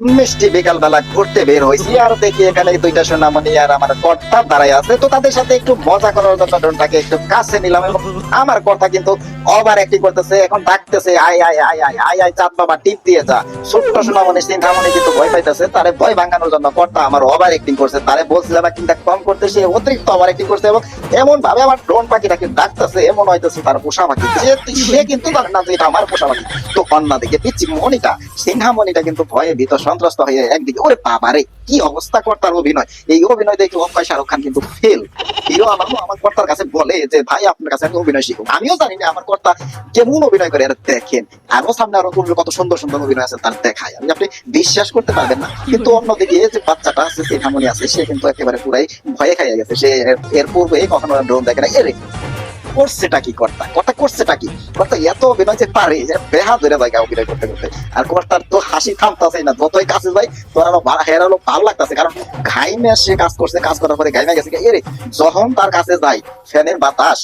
মিষ্টি বিকাল বেলা ঘুরতে বের হয়েছি। আর দেখি এখানে দুইটা সোনামণি আর আমার কর্তা দাঁড়াই আছে। তো তাদের সাথে একটু মজা করার জন্য ড্রোনটাকে একটু কাছে নিলাম এবং আমার কর্তা কিন্তু ওভার অ্যাক্টিং করতেছে। এখন ডাকতেছে, আয় আয় আয় আয় আয় আয়, চাঁদ বাবা, টিপ দিয়ে যা। ছোট্ট সোনামণি সিন্ধামণি কিন্তু ভয় পাইতেছে। তারে ভয় ভাঙানোর জন্য কর্তা আমার ওভার অ্যাক্টিং করছে। তারে বলছিলাম কিন্তু কম করতে সে অতিরিক্ত ওভার অ্যাক্টিং করছে এবং এমন ভাবে আমার ড্রোন পাখিটাকে ডাকতেছে। এমন হইতেছে তার পোষা পাখি। সে কিন্তু জানে না যে এটা আমার পোষা পাখি। তো কন্যা দিকে পিচ্ছি মনিটা সিংহামণিটা কিন্তু ভয়ে ভীত সন্ত্রস্ত হয়ে একদিকে, ওরে বাবা রে কি অবস্থা কর্তার অভিনয়? এই অভিনয় দেখে অক্ষয় শাহরুখ খান কিন্তু ফেল হিরো আমার আমার কর্তার কাছে বলে যে, ভাই, আপনার কাছে আমি অভিনয় শিখুন আমিও জানি না, আমার কর্তা কেমন অভিনয় করে আর দেখেন। আরও সামনে আরও কোন কত সুন্দর সুন্দর অভিনয় আছে তার দেখায়। আমি আপনি বিশ্বাস করতে পারবেন না, কিন্তু অন্যদিকে যে বাচ্চাটা আছে সিংহামণি আছে, সে কিন্তু একেবারে পুরাই ভয়ে খাইয়া গেছে। সে এর পূর্বে কখনো ড্রোন দেখে না এরে করছেটা কি কর্তা? কর্তা করছেটা কি? কর্তা এত অভিনয় যে পারে, যে বেহা ধরে যায় অভিনয় করতে করতে। আর কর্তার তো হাসি থামতাছে না, যতই কাছে যাই, তোর আরও হের হেরালো ভালো লাগতাছে। কারণ ঘাইমে সে কাজ করছে, কাজ করার পরে ঘাইমে গেছে এরে, যখন তার কাছে যাই, ফ্যানের বাতাস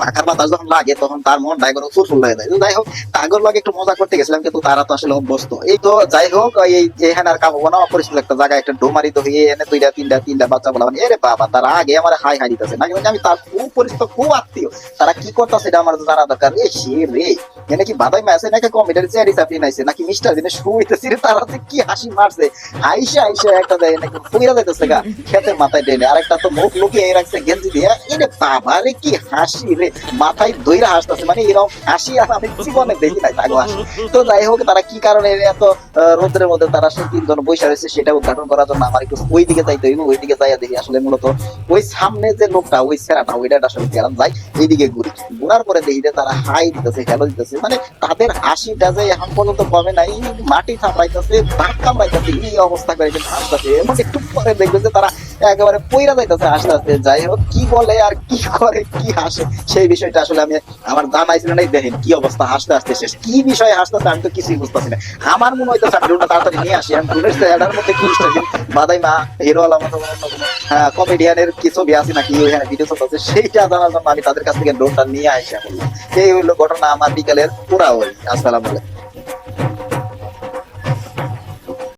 পাখার বাতাস যখন লাগে, তখন তার মন ডাইগর ফুরফুল হয়ে যায়। যাই হোক টাইগর লাগে একটু মজা করতে গেছিলাম, কিন্তু তারা তো আসলে অভ্যস্ত। এই তো যাই হোক এই এখানে আর কাবো না অপরিচিত একটা জায়গায় একটা ডোমারি তো হয়ে এনে দুইটা, তিনটা তিনটা বাচ্চা বলা মানে এরে বাবা, তারা আগে আমার হাই দিতেছে। না কিন্তু আমি তার খুব পরিচিত, খুব আত্মীয়। তারা কি করতেছে এটা আমার জানা দরকার। এ সে রে। বাদাই নাকি চেয়ারি নাইছে নাকি মিস্টার দিনে তারা কি হাসি মারছে? একটা দেয় নাকি ফুইরা গা, খেতে মাথায় তো মুখ লুকিয়ে রাখছে গেঞ্জি দিয়ে। বাবা রে, কি হাসি রে। মাথায় দইরা মানে এরকম হাসি আর আমি জীবনে দেখি নাই, তাগো হাসি। তো যাই হোক, তারা কি কারণে এত রোদ্রের মধ্যে তারা সে তিনজন বৈশা রয়েছে সেটা উদ্ঘাটন করার জন্য আমার একটু ওই দিকে যাইতে হইব ওই দিকে যাইয়া দেখি আসলে মূলত ওই সামনে যে লোকটা, ওই সেরাটা ওইটা আসলে গেলাম। যাই, এইদিকে ঘুরি। ঘুরার পরে দেখি তারা হাই দিতেছে হ্যালো দিতেছে। মানে তাদের হাসিটা যে এখন পর্যন্ত কমে নাই, মাটি থাপাইতেছে দাঁত কামড়াইতেছে এই অবস্থা করে কিন্তু হাসতেছে। এবং একটু পরে দেখবে যে তারা একেবারে পইরা যাইতেছে আস্তে আস্তে যাই হোক, কি বলে আর কি করে, কি হাসে, সেই বিষয়টা আসলে আমি আমার জানাইছিল না দেখেন কি অবস্থা হাসতে হাসতে শেষ। কি বিষয়ে হাসতেছে আমি তো কিছুই বুঝতেছি না। আমার মনে হইতেছে, আমি ড্রোনটা তাড়াতাড়ি নিয়ে আসি। আমি ড্রোনের এটার মধ্যে কি স্টাইল বাদাই মা, হিরো আলম হ্যাঁ কমেডিয়ানের কি ছবি আছে নাকি? ওইখানে ভিডিও আছে সেইটা জানার জন্য আমি তাদের কাছ থেকে ড্রোনটা নিয়ে আসা এই হইল ঘটনা আমার বিকালের পুরা ওই আসসালামু আলাইকুম।